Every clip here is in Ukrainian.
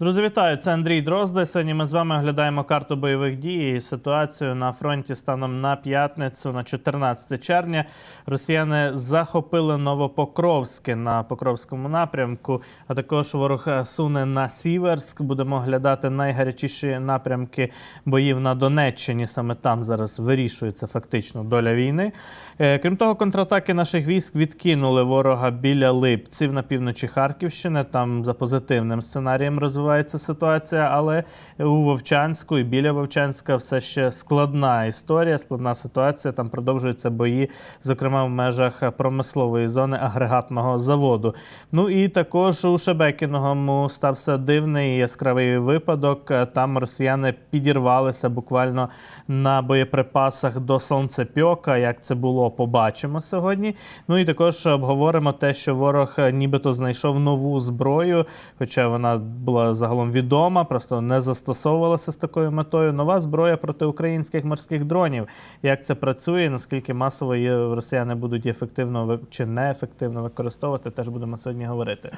Друзі, вітаю! Це Андрій Дрозда. Сьогодні ми з вами оглядаємо карту бойових дій і ситуацію на фронті станом на п'ятницю, на 14 червня. Росіяни захопили Новопокровське на Покровському напрямку, а також ворог суне на Сіверськ. Будемо оглядати найгарячіші напрямки боїв на Донеччині. Саме там зараз вирішується фактично доля війни. Е, Крім того, контратаки наших військ відкинули ворога біля Липців на півночі Харківщини. Там за позитивним сценарієм розвивається ситуація, але у Вовчанську і біля Вовчанська все ще складна історія, складна ситуація. Там продовжуються бої, зокрема в межах промислової зони агрегатного заводу. Ну і також у Шебекінгому стався дивний яскравий випадок. Там росіяни підірвалися буквально на боєприпасах до сонцепьока. Як це було, побачимо сьогодні. Ну і також обговоримо те, що ворог нібито знайшов нову зброю, хоча вона була загалом відома, просто не застосовувалася з такою метою. Нова зброя проти українських морських дронів. Як це працює, наскільки масово її росіяни будуть ефективно чи неефективно використовувати, теж будемо сьогодні говорити.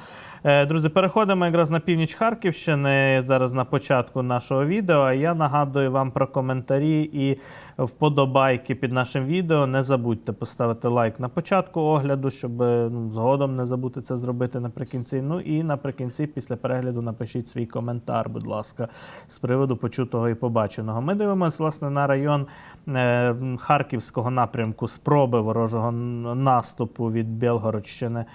Е, Друзі, переходимо якраз на північ Харківщини зараз на початку нашого відео. Я нагадую вам про коментарі і вподобайки під нашим відео. Не забудьте поставити лайк на початку огляду, щоб ну, згодом не забути це зробити наприкінці. Ну і наприкінці, після перегляду, напишіть свій коментар, будь ласка, з приводу почутого і побаченого. Ми дивимося власне на район е, Харківського напрямку спроби ворожого наступу від Білгородщини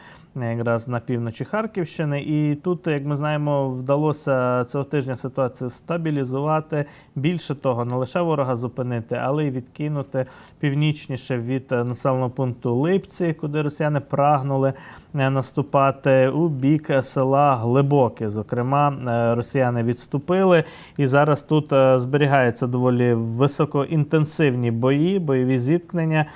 якраз на півночі Харківщини. І тут, як ми знаємо, вдалося цього тижня ситуацію стабілізувати. Більше того, не лише ворога зупинити, але й відкинути північніше від населеного пункту Липці, куди росіяни прагнули е, наступати у бік села Глибоке. Зокрема, е, росіяни відступили, і зараз тут е, зберігаються доволі високоінтенсивні бої, бойові зіткнення.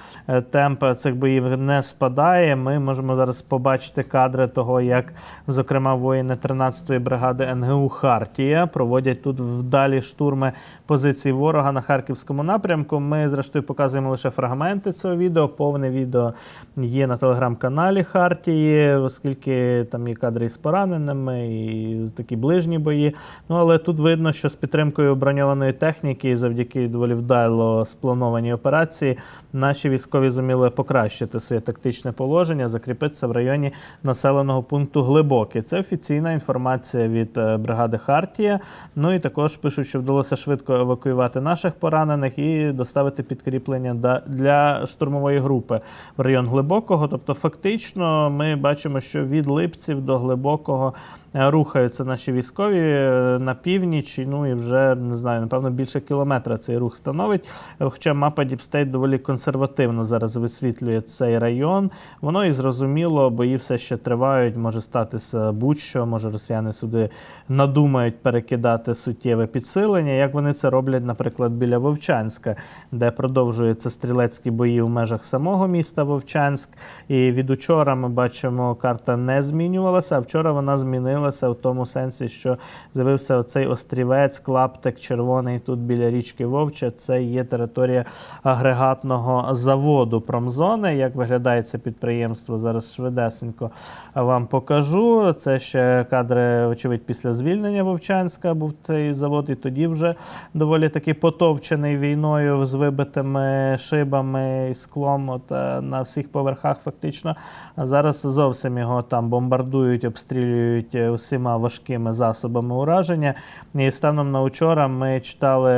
Темп цих боїв не спадає. Ми можемо зараз побачити кадри того, як, зокрема, воїни 13-ї бригади НГУ Хартія проводять тут вдалі штурми позицій ворога на харківському напрямку. Ми, зрештою, показуємо лише фрагменти цього відео. Повне відео є на телеграм-каналі Хартії, оскільки там є кадри із пораненими, і такі ближні бої. Ну але тут видно, що з підтримкою броньованої техніки і завдяки доволі вдало спланованій операції наші військові зуміли покращити своє тактичне положення, закріпитися в районі населеного пункту Глибоке. Це офіційна інформація від е, бригади Хартія. Ну і також пишуть, що вдалося швидко евакуювати наших поранених і доставити підкріплення для штурмової групи в район Глибокого. Тобто, фактично, ми бачимо, що від Липців до Глибокого рухаються наші військові е, на північ. Ну і вже не знаю, напевно, більше кілометра цей рух становить. Хоча мапа State доволі консервативно зараз висвітлює цей район. Воно і зрозуміло, бої все ще тривають. Може статися будь-що. Може росіяни сюди надумають перекидати суттєве підсилення. Як вони це роблять, наприклад, біля Вовчанська, де продовжуються стрілецькі бої в межах самого міста Вовчанськ. І від учора ми бачимо, карта не змінювалася. А вчора вона змінилася в тому сенсі, що з'явився оцей острівець, клаптик червоний тут біля річки Вовча. Це є територія агрегатного заводу промзони. Як виглядає це підприємство? Зараз швидесенько вам покажу. Це ще кадри, очевидь, після звільнення Вовчанська був цей завод, і тоді вже доволі таки потовчений війною з вибитими шибами і склом от, е, на всіх поверхах, фактично. А зараз зовсім його там бомбардують, обстрілюють е, усіма важкими засобами ураження. І станом на учора ми читали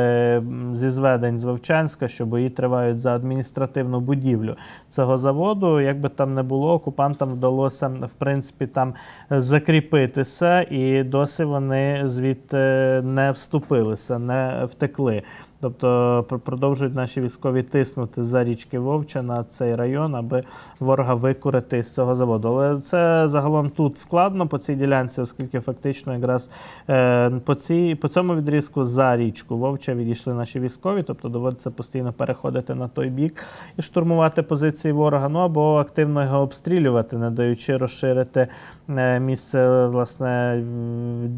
зі зведень з Вовчанська, що бої тривають за адміністративну будівлю цього заводу. Як би там не було, окупантам вдалося в принципі там закріпитися, і досі вони звідти не вступилися, не втекли. Тобто пр- продовжують наші військові тиснути за річки Вовча на цей район, аби ворога викурити з цього заводу. Але це загалом тут складно по цій ділянці, оскільки фактично якраз е, по, цій, по цьому відрізку за річку Вовча відійшли наші військові, тобто доводиться постійно переходити на той бік і штурмувати позиції ворога, ну або активно його обстрілювати, не даючи розширити е, місце власне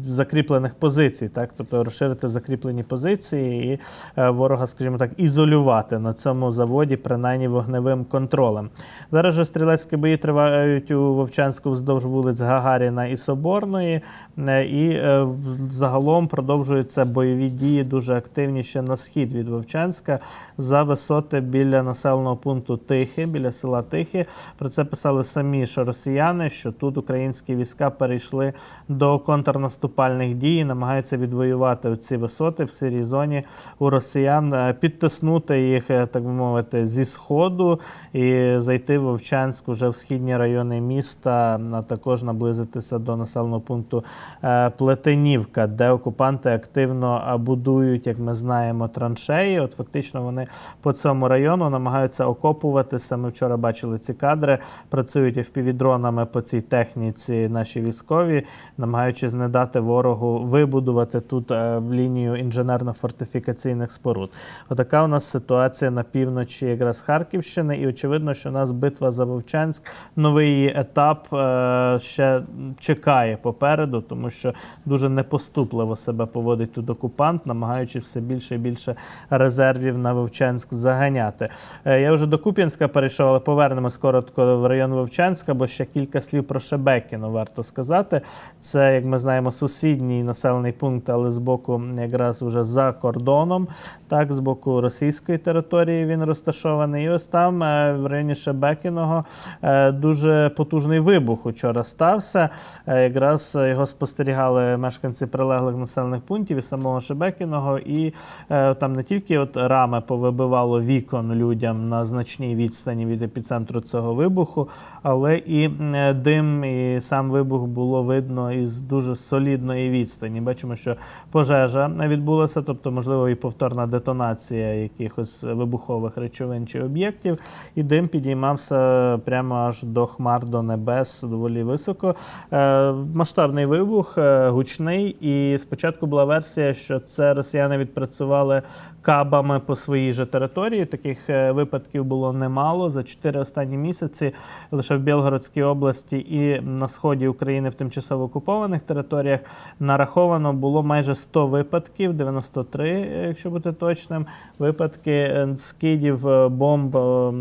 закріплених позицій, так тобто розширити закріплені позиції і ворога, скажімо так, ізолювати на цьому заводі, принаймні вогневим контролем. Зараз же стрілецькі бої тривають у Вовчанську вздовж вулиць Гагаріна і Соборної, е, і е, загалом продовжуються бойові дії дуже активні ще на схід від Вовчанська за висоти біля населеного пункту Тихе, біля села Тихе. Про це писали самі ж росіяни, що тут українські війська перейшли до контрнаступальних дій, і намагаються відвоювати ці висоти в сирій зоні у росіян, е, підтиснути їх, е, так би мовити, зі сходу і зайти в Вовчанськ уже в східні райони міста, а також наблизитися до населеного пункту е, Плетенівка, де окупанти активно будують, як ми знаємо, траншеї. От фактично вони по цьому району намагаються окопуватися. Ми вчора бачили ці кадри. Працюють FPV-дронами по цій техніці наші військові, намагаючись не дати ворогу вибудувати тут лінію інженерно-фортифікаційних споруд. Отака у нас ситуація на півночі якраз Харківщини, і очевидно, що нас битва за Вовчанськ, новий етап е, ще чекає попереду, тому що дуже непоступливо себе поводить тут окупант, намагаючись все більше і більше резервів на Вовчанськ заганяти. Е, Я вже до Куп'янська перейшов, але повернемось коротко в район Вовчанська, бо ще кілька слів про Шебекіно варто сказати. Це, як ми знаємо, сусідній населений пункт, але з боку якраз вже за кордоном, так, з боку російської території він розташований. І ось там, е, в районі Шебекіного, е, дуже потужний вибух учора стався. Е, Якраз його спостерігали мешканці прилеглих населених пунктів і самого Шебекіного. І там не тільки от рами повибивало вікон людям на значній відстані від епіцентру цього вибуху, але і дим, і сам вибух було видно із дуже солідної відстані. Бачимо, що пожежа відбулася, тобто, можливо, і повторна детонація якихось вибухових речовин чи об'єктів, і дим підіймався прямо аж до хмар, до небес, доволі високо. Е, масштабний вибух, е, гучний. І спочатку була версія, що це росіяни відпрацювали кабами по своїй же території. Таких е, випадків було немало за чотири останні місяці. Лише в Білгородській області і на сході України в тимчасово окупованих територіях нараховано було майже 100 випадків, 93, якщо бути точним. Випадки е, скидів е, бомб е,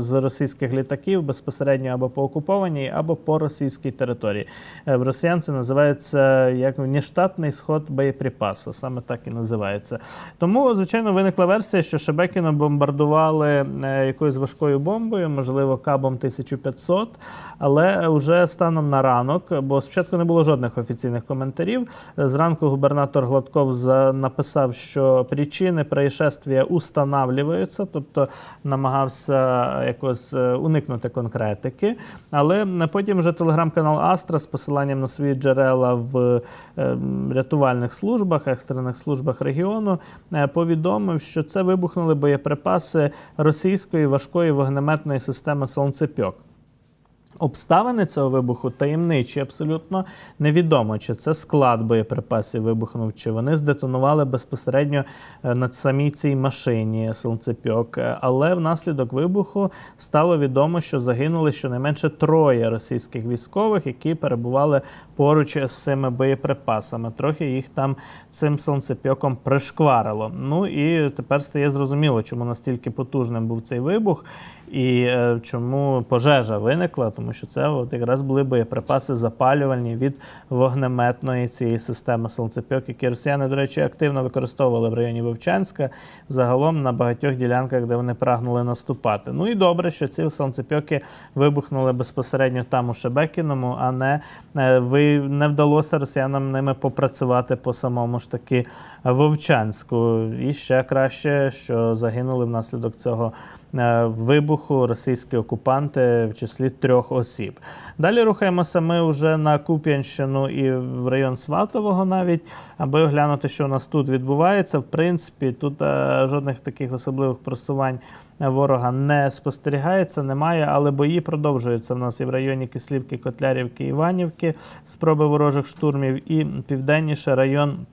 з російських літаків безпосередньо або по окупованій, або по російській території. В росіян це називається як нештатний сход боєприпасу, саме так і називається. Тому, звичайно, виникла версія, що Шебекіно бомбардували якоюсь важкою бомбою, можливо, кабом 1500, але вже станом на ранок, бо спочатку не було жодних офіційних коментарів. Зранку губернатор Гладков написав, що причини происшествия устанавливаються, тобто намагався якось е, уникнути конкретики. Але потім вже телеграм-канал Астра з посиланням на свої джерела в е, рятувальних службах, екстрених службах регіону е, повідомив, що це вибухнули боєприпаси російської важкої вогнеметної системи Сонцепьок. Обставини цього вибуху таємничі, абсолютно невідомо, чи це склад боєприпасів вибухнув, чи вони здетонували безпосередньо е, на самій цій машині сонцепьок. Е, Але внаслідок вибуху стало відомо, що загинули щонайменше троє російських військових, які перебували поруч з цими боєприпасами. Трохи їх там цим сонцепьоком пришкварило. Ну і тепер стає зрозуміло, чому настільки потужним був цей вибух. І е, чому пожежа виникла, тому що це от якраз були боєприпаси запалювальні від вогнеметної цієї системи сонцепьок, які росіяни, до речі, активно використовували в районі Вовчанська, загалом на багатьох ділянках, де вони прагнули наступати. Ну і добре, що ці сонцепьоки вибухнули безпосередньо там у Шебекіному, а не, е, ви, не вдалося росіянам ними попрацювати по самому ж таки Вовчанську. І ще краще, що загинули внаслідок цього е, вибуху російські окупанти в числі трьох осіб. Далі рухаємося ми вже на Куп'янщину і в район Сватового навіть, аби оглянути, що у нас тут відбувається. В принципі, тут е, жодних таких особливих просувань ворога не спостерігається, немає, але бої продовжуються в нас і в районі Кислівки, Котлярівки, Іванівки, спроби ворожих штурмів, і південніше район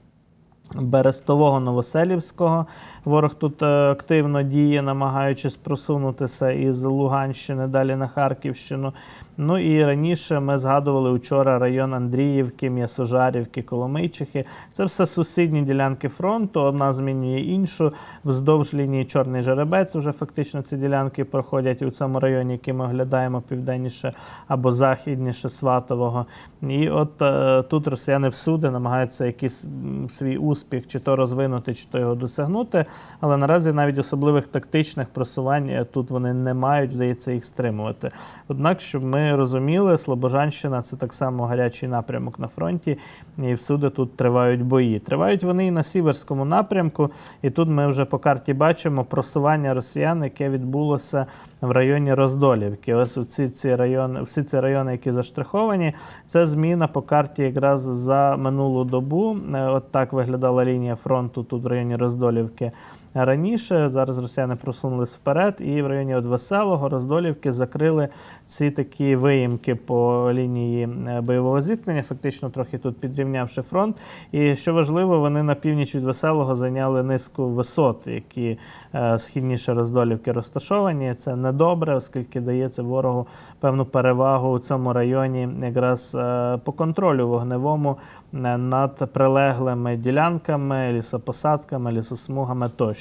Берестового Новоселівського. Ворог тут е, активно діє, намагаючись просунутися із Луганщини далі на Харківщину. Ну і раніше ми згадували вчора район Андріївки, М'ясожарівки, Коломийчихи. Це все сусідні ділянки фронту. Одна змінює іншу. Вздовж лінії Чорний Жеребець вже фактично ці ділянки проходять у цьому районі, який ми оглядаємо південніше або західніше Сватового. І от е, тут росіяни всюди намагаються якийсь свій успіх чи то розвинути, чи то його досягнути. Але наразі навіть особливих тактичних просувань е, тут вони не мають, вдається їх стримувати. Однак, щоб ми розуміли, Слобожанщина це так само гарячий напрямок на фронті, і всюди тут тривають бої. Тривають вони і на сіверському напрямку, і тут ми вже по карті бачимо просування росіян, яке відбулося в районі Роздолівки. Ось всі ці райони, всі ці райони, які заштриховані, це зміна по карті якраз за минулу добу. Е, От так виглядала лінія фронту тут в районі Роздолівки. Раніше зараз росіяни просунулись вперед, і в районі от Веселого, Роздолівки закрили ці такі виїмки по лінії е, бойового зіткнення, фактично трохи тут підрівнявши фронт. І що важливо, вони на північ від Веселого зайняли низку висот, які е, східніше Роздолівки розташовані. Це недобре, оскільки дається ворогу певну перевагу у цьому районі, якраз е, по контролю вогневому над прилеглими ділянками, лісопосадками, лісосмугами тощо.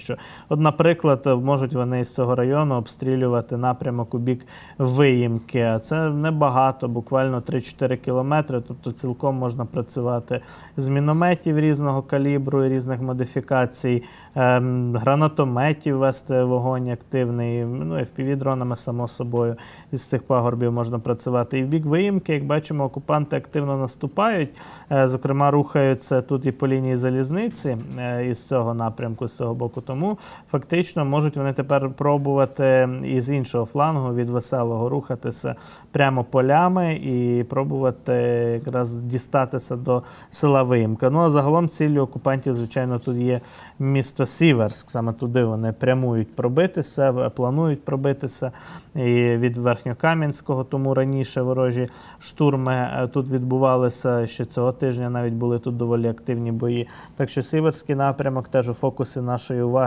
От, наприклад, можуть вони з цього району обстрілювати напрямок у бік виїмки. А це небагато, буквально 3-4 кілометри. Тобто цілком можна працювати з мінометів різного калібру і різних модифікацій, ем, гранатометів вести вогонь активний, ну FPV-дронами, само собою. Із цих пагорбів можна працювати. І в бік виїмки, як бачимо, окупанти активно наступають. Е, Зокрема, рухаються тут і по лінії залізниці е, із цього напрямку, з цього боку. Тому фактично можуть вони тепер пробувати і з іншого флангу від веселого рухатися прямо полями і пробувати якраз дістатися до села Виїмка. Ну а загалом ціллю окупантів, звичайно, тут є місто Сіверськ. Саме туди вони прямують пробитися, планують пробитися і від Верхньокам'янського, тому раніше ворожі штурми е, тут відбувалися ще цього тижня. Навіть були тут доволі активні бої. Так що Сіверський напрямок теж у фокусі нашої уваги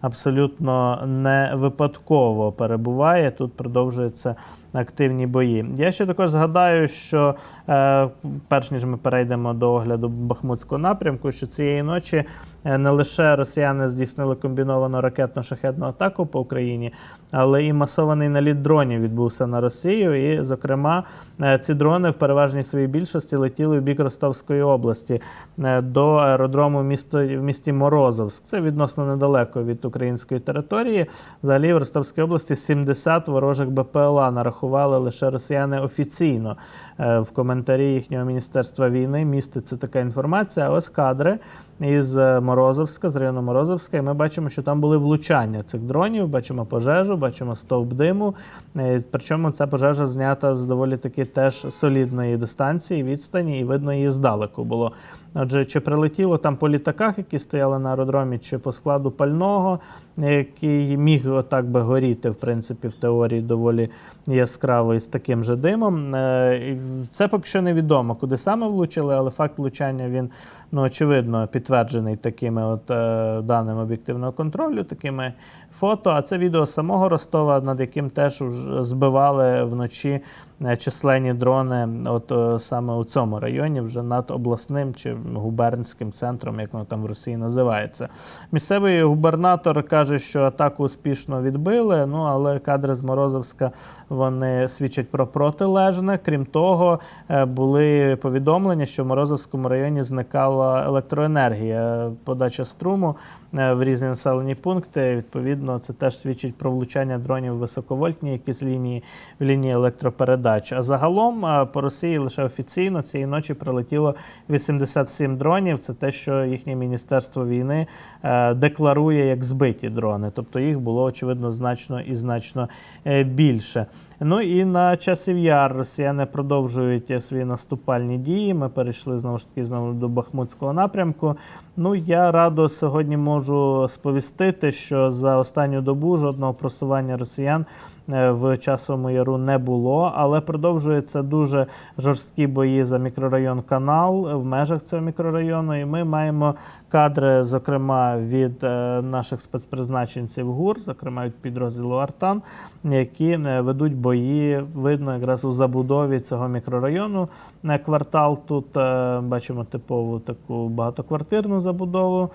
абсолютно не випадково перебуває. Тут продовжується активні бої. Я ще також згадаю, що е, перш ніж ми перейдемо до огляду Бахмутського напрямку, що цієї ночі е, не лише росіяни здійснили комбіновану ракетно-шахетну атаку по Україні, але і масований наліт дронів відбувся на Росію. І, зокрема, е, ці дрони в переважній своїй більшості летіли в бік Ростовської області е, до аеродрому місто, в місті Морозовськ. Це відносно недалеко від української території. Взагалі в Ростовській області 70 ворожих БПЛА нарахували лише росіяни офіційно. Е, В коментарі їхнього міністерства війни міститься така інформація. Ось кадри із е, Морозовська, з району Морозовська, і ми бачимо, що там були влучання цих дронів. Бачимо пожежу, бачимо стовп диму. Е, Причому ця пожежа знята з доволі таки теж солідної дистанції, відстані, і видно її здалеку було. Отже, чи прилетіло там по літаках, які стояли на аеродромі, чи по складу пального, який міг отак би горіти, в принципі, в теорії доволі яскраво і з таким же димом. Е, Це поки що невідомо, куди саме влучили, але факт влучання він ну, очевидно підтверджений такими от е, даними об'єктивного контролю, такими фото. А це відео самого Ростова, над яким теж збивали вночі е, численні дрони, от е, саме у цьому районі, вже над обласним чи губернським центром, як воно там в Росії називається. Місцевий губернатор каже, що атаку успішно відбили. Ну але кадри з Морозовська вони свідчать про протилежне. Крім того, е, були повідомлення, що в Морозовському районі зникала електроенергія, подача струму в різні населені пункти. Відповідно, це теж свідчить про влучання дронів високовольтні якісь лінії в лінії електропередач. А загалом е, по Росії лише офіційно цієї ночі прилетіло 87 дронів. Це те, що їхнє міністерство війни е, декларує як збиті дрони. Тобто їх було очевидно значно і значно е, більше. Ну і на часів яр росіяни продовжують свої наступальні дії. Ми перейшли знову ж таки знову до Бахмутського напрямку. Ну я радо сьогодні можу сповістити, що за останню добу жодного просування росіян в часовому яру не було, але продовжуються дуже жорсткі бої за мікрорайон Канал в межах цього мікрорайону. І ми маємо кадри, зокрема від е, наших спецпризначенців ГУР, зокрема від підрозділу Артан, які е, ведуть бої. Видно якраз у забудові цього мікрорайону. Е, Квартал тут е, бачимо типову таку багатоквартирну забудову,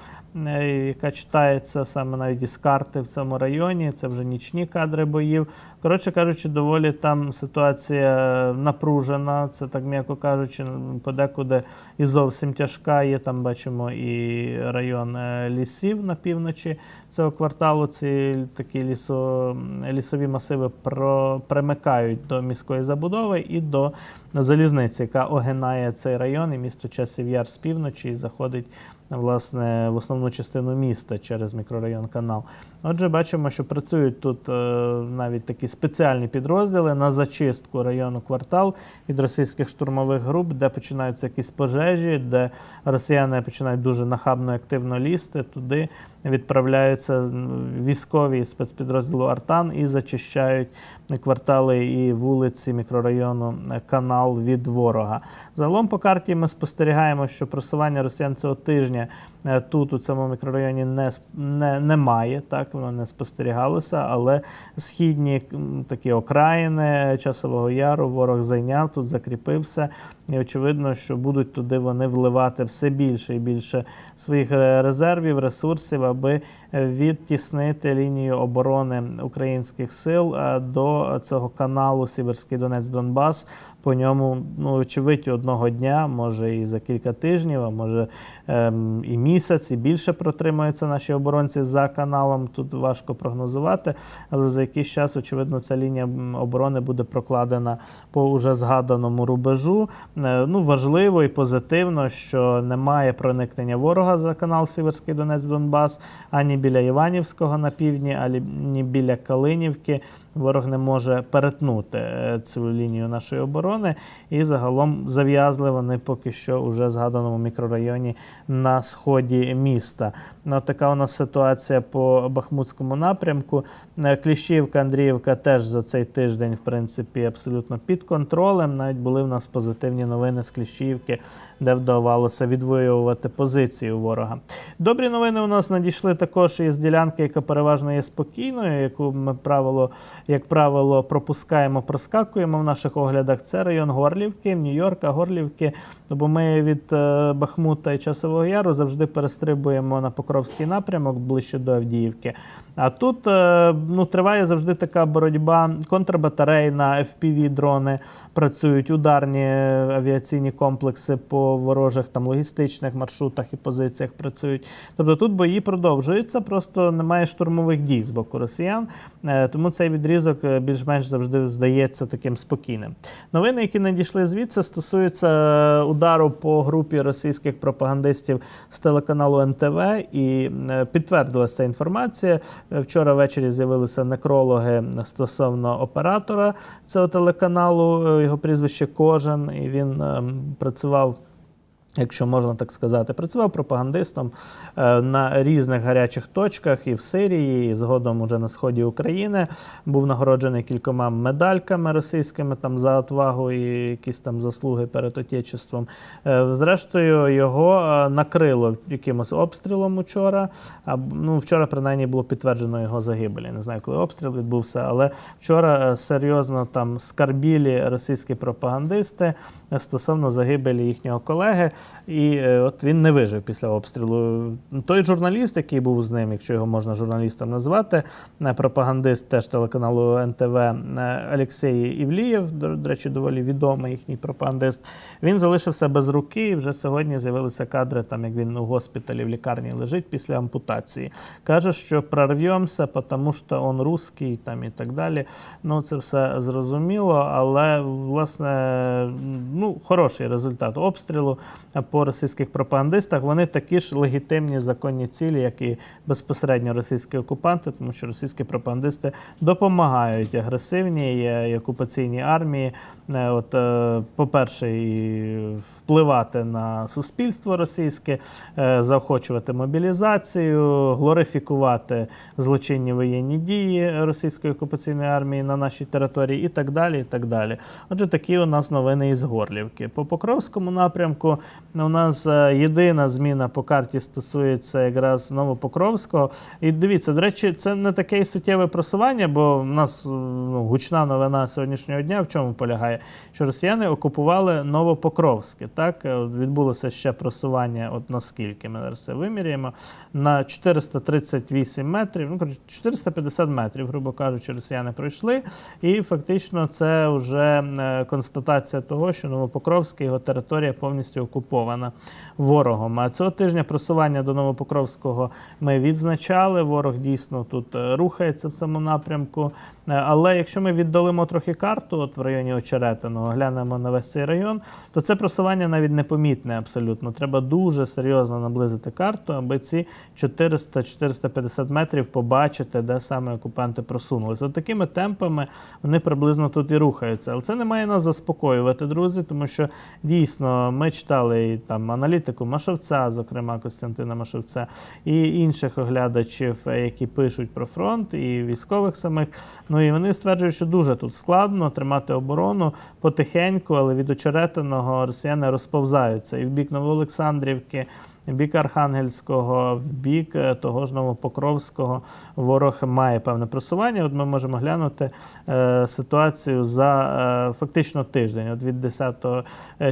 е, яка читається саме навіть із карти в цьому районі. Це вже нічні кадри боїв. Коротше кажучи, доволі там ситуація напружена. Це так м'яко кажучи, подекуди і зовсім тяжка. Є там бачимо і район е, лісів на півночі цього кварталу. Ці такі лісо, лісові масиви про, примикають до міської забудови і до залізниці, яка огинає цей район і місто Часів Яр з півночі і заходить власне в основну частину міста через мікрорайон Канал. Отже, бачимо, що працюють тут е, навіть такі спеціальні підрозділи на зачистку району квартал від російських штурмових груп, де починаються якісь пожежі, де росіяни починають дуже нахабно і активно лізти. Туди відправляються військові спецпідрозділу Артан і зачищають квартали і вулиці мікрорайону Канал від ворога. Загалом по карті ми спостерігаємо, що просування росіян цього тижня е, тут, у цьому мікрорайоні, не, не, немає. Так, воно не спостерігалося, але східні такі окраїни Часового Яру ворог зайняв, тут закріпився. І очевидно, що будуть туди вони вливати все більше і більше своїх е, резервів, ресурсів, аби е, відтіснити лінію оборони українських сил е, до цього каналу Сіверський Донець Донбас. По ньому, ну, очевидь, одного дня, може і за кілька тижнів, а може ем, і місяць, і більше протримаються наші оборонці за каналом. Тут важко прогнозувати, але за якийсь час, очевидно, ця лінія оборони буде прокладена по уже згаданому рубежу. Е, Ну, важливо і позитивно, що немає проникнення ворога за канал Сіверський Донець Донбас ані біля Іванівського на півдні, ані біля Калинівки. Ворог не може перетнути е, цю лінію нашої оборони, і загалом зав'язли вони поки що уже згаданому мікрорайоні на сході міста. Ну, така у нас ситуація по Бахмутському напрямку. Е, Кліщівка, Андріївка теж за цей тиждень, в принципі, абсолютно під контролем. Навіть були в нас позитивні новини з Кліщівки, де вдавалося відвоювати позиції у ворога. Добрі новини у нас надійшли також із ділянки, яка переважно є спокійною, яку ми правило, як правило, пропускаємо, проскакуємо в наших оглядах. Це район Горлівки, Нью-Йорка, Горлівки. Бо ми від е, Бахмута і Часового Яру завжди перестрибуємо на Покровський напрямок ближче до Авдіївки. А тут е, ну, триває завжди така боротьба контрбатарейна, FPV-дрони працюють, ударні е, авіаційні комплекси по ворожих там логістичних маршрутах і позиціях працюють. Тобто тут бої продовжуються, просто немає штурмових дій з боку росіян. Е, Тому цей відрізок е, більш-менш завжди здається таким спокійним. Новини, які надійшли звідси, стосуються е, удару по групі російських пропагандистів з телеканалу НТВ, і підтвердилася ця інформація. Вчора ввечері з'явилися некрологи стосовно оператора цього телеканалу. Його прізвище Кожен, і він ем, працював. Якщо можна так сказати, працював пропагандистом е, на різних гарячих точках і в Сирії, і згодом уже на сході України. Був нагороджений кількома медальками російськими там за отвагу і якісь там заслуги перед отечеством. Е, Зрештою, його е, накрило якимось обстрілом учора. А, ну, вчора, принаймні, було підтверджено його загибель. Я не знаю, коли обстріл відбувся, але вчора серйозно там скарбілі російські пропагандисти стосовно загибелі їхнього колеги. І е, от він не вижив після обстрілу. Той журналіст, який був з ним, якщо його можна журналістом назвати, е, пропагандист теж телеканалу НТВ е, Олексій Івлієв, до, речі, доволі відомий їхній пропагандист. Він залишився без руки. І вже сьогодні з'явилися кадри, там як він у госпіталі в лікарні лежить після ампутації. Каже, що прорвемося, тому що он русський там і так далі. Ну, це все зрозуміло, але власне ну, хороший результат обстрілу. По російських пропагандистах, вони такі ж легітимні законні цілі, як і безпосередньо російські окупанти, тому що російські пропагандисти допомагають агресивній е, і окупаційній армії. е, От, е, по-перше, і впливати на суспільство російське, заохочувати мобілізацію, глорифікувати злочинні воєнні дії російської окупаційної армії на нашій території і так далі. і так далі. Отже, такі у нас новини із Горлівки. По Покровському напрямку у нас е, єдина зміна по карті стосується якраз Новопокровського. І дивіться, до речі, це не таке суттєве просування, бо в нас е, ну, гучна новина сьогоднішнього дня в чому полягає, що росіяни окупували Новопокровське. Так Е, відбулося ще просування, от наскільки ми зараз це виміряємо, на 438 метрів, ну 450 метрів, грубо кажучи, росіяни пройшли. І фактично це вже констатація того, що Новопокровське його територія повністю окупована ворогом. А цього тижня просування до Новопокровського ми відзначали. Ворог дійсно тут е, рухається в цьому напрямку. Е, Але якщо ми віддалимо трохи карту, от в районі Очеретиного, глянемо на весь цей район, то це просування навіть непомітне абсолютно. Треба дуже серйозно наблизити карту, аби ці 400-450 метрів побачити, де саме окупанти просунулися. От такими темпами вони приблизно тут і рухаються. Але це не має нас заспокоювати, друзі, тому що дійсно ми читали і там аналітику Машовця, зокрема Костянтина Машовця, і інших оглядачів, які пишуть про фронт, і військових самих. Ну і вони стверджують, що дуже тут складно тримати оборону потихеньку, але від очеретиного росіяни розповзаються і в бік Новоолександрівки. Бік Архангельського, в бік е, того ж Новопокровського ворог має певне просування. От ми можемо глянути е, ситуацію за е, фактично тиждень, от від 10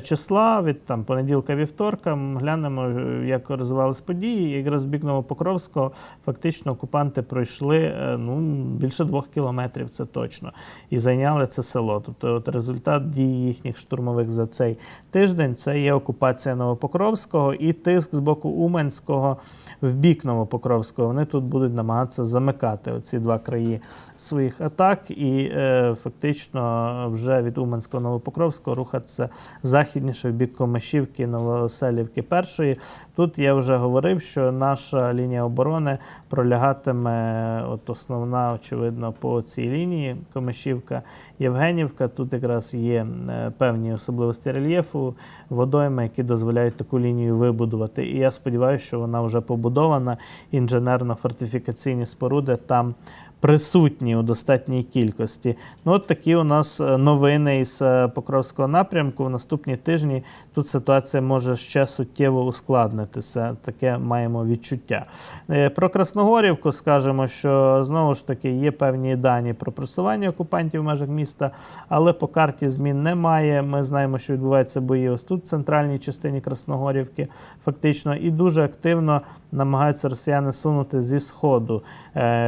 числа, від там понеділка вівторка. Глянемо, як розвивались події. Якраз в бік Новопокровського фактично окупанти пройшли ну, більше двох кілометрів, це точно, і зайняли це село. Тобто, от результат дії їхніх штурмових за цей тиждень це є окупація Новопокровського і тиск з боку Уманського в бік Новопокровського. Вони тут будуть намагатися замикати оці два краї своїх атак, і е, фактично вже від Уманського Новопокровського рухатися західніше в бік Комишівки, Новоселівки першої. Тут я вже говорив, що наша лінія оборони пролягатиме, от основна, очевидно, по цій лінії Комишівка, Євгенівка. Тут якраз є е, певні особливості рельєфу, водойми, які дозволяють таку лінію вибудувати. І я сподіваюся, що вона вже побудована. Інженерно-фортифікаційні споруди там присутні у достатній кількості. Ну, от такі у нас е, новини із е, Покровського напрямку. В наступні тижні тут ситуація може ще суттєво ускладнитися. Таке маємо відчуття. Е, Про Красногорівку скажемо, що знову ж таки є певні дані про просування окупантів в межах міста, але по карті змін немає. Ми знаємо, що відбуваються бої ось тут, в центральній частині Красногорівки, фактично, і дуже активно намагаються росіяни сунути зі сходу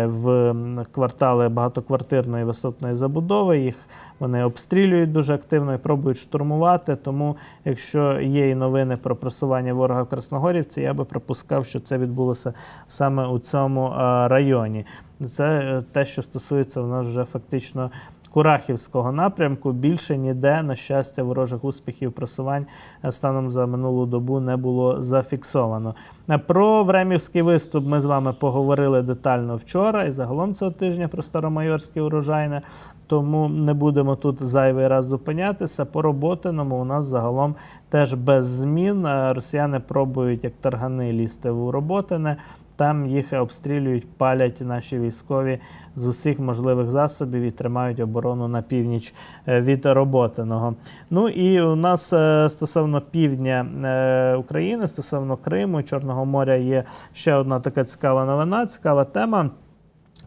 в квартали багатоквартирної висотної забудови. Їх вони обстрілюють дуже активно і пробують штурмувати. Тому, якщо є і новини про просування ворога в Красногорівці, я би припускав, що це відбулося саме у цьому е, районі. Це е, те, що стосується в нас вже фактично. Курахівського напрямку більше ніде, на щастя, ворожих успіхів просувань е, станом за минулу добу не було зафіксовано. Е, Про Времівський виступ ми з вами поговорили детально вчора і загалом цього тижня про Старомайорське урожайне, тому не будемо тут зайвий раз зупинятися. По роботиному у нас загалом теж без змін. Е, Росіяни пробують як таргани лізти в роботине. Там їх обстрілюють, палять наші військові з усіх можливих засобів і тримають оборону на північ е, від Роботиного. Ну і у нас е, стосовно півдня е, України, стосовно Криму, Чорного моря є ще одна така цікава новина, цікава тема.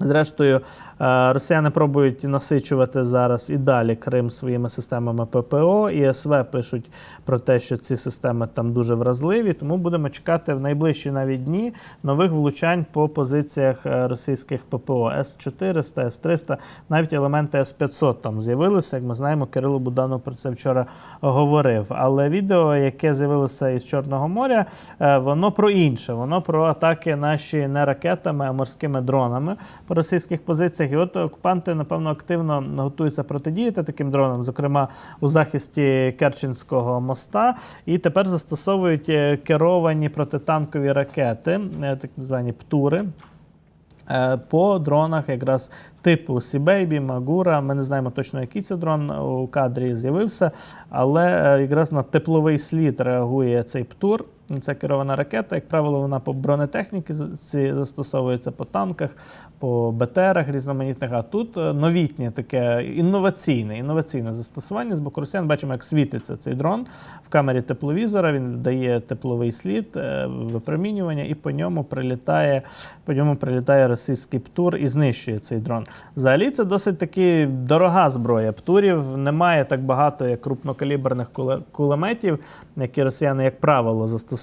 Зрештою, е, росіяни пробують насичувати зараз і далі Крим своїми системами ППО. І СВ пишуть про те, що ці системи там дуже вразливі. Тому будемо чекати в найближчі навіть дні нових влучань по позиціях е, російських ППО С-400, С-300, навіть елементи С-500 там з'явилися. Як ми знаємо, Кирило Буданов про це вчора говорив. Але відео, яке з'явилося із Чорного моря, е, воно про інше. Воно про атаки наші не ракетами, а морськими дронами. По російських позиціях. І от окупанти, напевно, активно готуються протидіяти таким дронам, зокрема у захисті Керченського моста. І тепер застосовують е, керовані протитанкові ракети, е, так звані птури. е, По дронах якраз типу Сібейбі, Магура. Ми не знаємо точно, який це дрон у кадрі з'явився, але якраз на тепловий слід реагує цей птур. Це керована ракета. Як правило, вона по бронетехніці застосовується по танках, по БТРах різноманітних. А тут е, новітнє таке інноваційне, інноваційне застосування. З боку росіян бачимо, як світиться цей дрон в камері тепловізора. Він дає тепловий слід, е, випромінювання, і по ньому прилітає, по ньому прилітає російський птур і знищує цей дрон. Взагалі це досить таки дорога зброя. Птурів немає так багато, як крупнокаліберних кулеметів, які росіяни, як правило, застосовують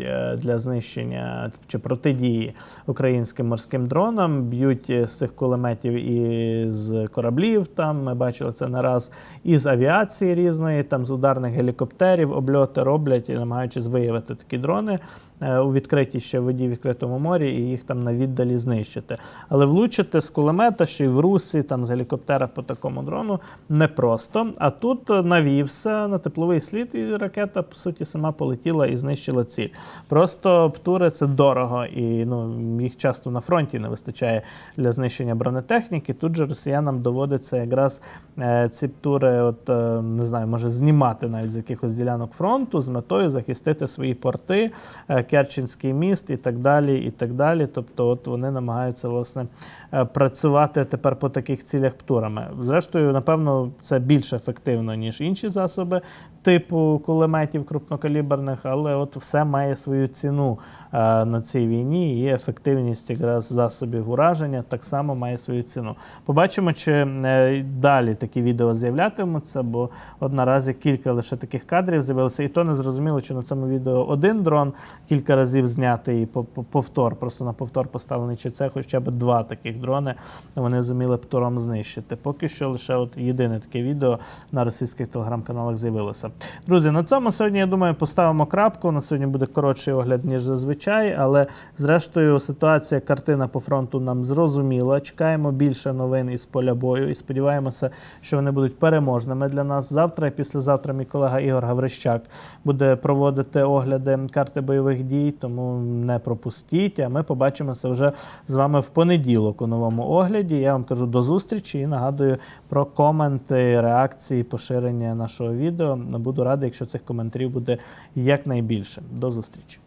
е, для знищення чи протидії українським морським дронам. Б'ють з цих кулеметів і з кораблів. Там ми бачили це не раз, і авіації різної, там з ударних гелікоптерів обльоти роблять і намагаючись виявити такі дрони у відкритій ще воді, в відкритому морі, і їх там на віддалі знищити. Але влучити з кулемета, ще й в русі, там з гелікоптера по такому дрону непросто. А тут е, навівся на тепловий слід, і ракета, по суті, сама полетіла і знищила ціль. Просто птури це дорого, і ну, їх часто на фронті не вистачає для знищення бронетехніки. Тут же росіянам доводиться якраз е, ці птури, от е, не знаю, може знімати навіть з якихось ділянок фронту з метою захистити свої порти, е, Керченський міст і так далі. і так далі. Тобто, от вони намагаються власне е, працювати тепер по таких цілях птурами. Зрештою, напевно, це більш ефективно ніж інші засоби типу кулеметів крупнокаліберних, але от все має свою ціну е, на цій війні. І ефективність якраз засобів ураження так само має свою ціну. Побачимо, чи е, далі такі відео з'являтимуться, бо от наразі кілька лише таких кадрів з'явилося, і то не зрозуміло, чи на цьому відео один дрон кілька разів знятий по- повтор, просто на повтор поставлений, чи це хоча б два таких дрони вони зуміли птуром знищити. Поки що лише от єдине таке відео на російських телеграм-каналах з'явилося. Друзі, на цьому сьогодні, я думаю, поставимо крапку. На сьогодні буде коротший огляд, ніж зазвичай, але зрештою ситуація, картина по фронту нам зрозуміла. Чекаємо більше новин із поля бою і сподіваємося, що вони будуть переможними для нас. Завтра і післязавтра мій колега Ігор Гаврищак буде проводити огляди карти бойових дій, тому не пропустіть. А ми побачимося вже з вами в понеділок у новому огляді. Я вам кажу до зустрічі і нагадую про коменти, реакції, поширення нашого відео. Буду радий, якщо цих коментарів буде якнайбільше. До зустрічі.